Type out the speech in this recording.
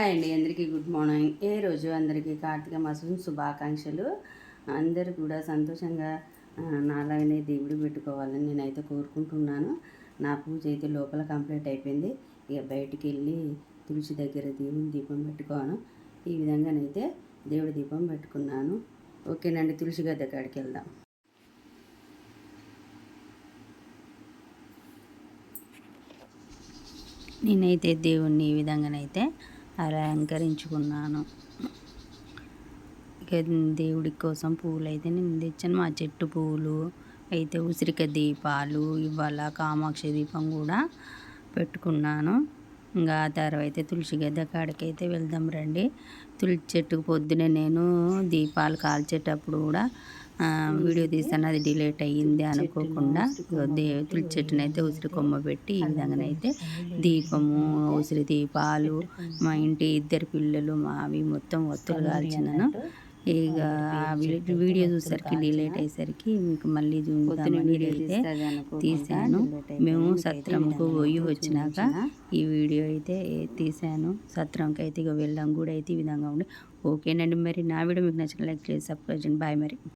Hi అండి అందరికీ good morning. ఏ రోజు అందరికీ కార్తీక మాసం శుభాకాంక్షలు. అందరూ కూడా సంతోషంగా నాలాగనే దేవుడు పెట్టుకోవాలని నేనైతే కోరుకుంటున్నాను. నా పూజ అయితే లోపల కంప్లీట్ అయిపోయింది. ఇక బయటికి వెళ్ళి తులసి దగ్గర దేవుని దీపం పెట్టుకోను. ఈ విధంగానైతే దేవుడి దీపం పెట్టుకున్నాను. ఓకేనండి తులసి గద్ద కాడికి వెళ్దాం. నేనైతే దేవుణ్ణి ఈ విధంగానైతే అలంకరించుకున్నాను. దేవుడి కోసం పూలు అయితే నేను తెచ్చాను. మా చెట్టు పూలు అయితే ఉసిరిక దీపాలు ఇవాళ కామాక్షి దీపం కూడా పెట్టుకున్నాను. ఇంకా ఆ తర్వాత తులసి గద్ద కాడికి అయితే వెళ్దాం రండి. తులసి చెట్టుకు పొద్దునే నేను దీపాలు కాల్చేటప్పుడు కూడా వీడియో తీస్తాను అది డిలేట్ అయ్యింది అనుకోకుండా తులసి చెట్టుని అయితే ఉసిరి కొమ్మ పెట్టి ఈ విధంగానైతే దీపము ఉసిరి దీపాలు మా ఇంటి ఇద్దరు పిల్లలు మావి మొత్తం ఒత్తులు కాల్చినాను ఇక వీడియో చూసరికి డిలేట్ అయ్యేసరికి మీకు మళ్ళీ చూద్దామని అయితే తీశాను. మేము సత్రంకు పోయి వచ్చినాక ఈ వీడియో అయితే తీశాను. సత్రంకి అయితే ఇక వెళ్ళాం కూడా అయితే ఈ విధంగా ఉండి. ఓకేనండి మరి నా వీడియో మీకు నచ్చిన లైక్ చేసి సబ్స్క్రైబ్ చేయండి. బాయ్ మరి.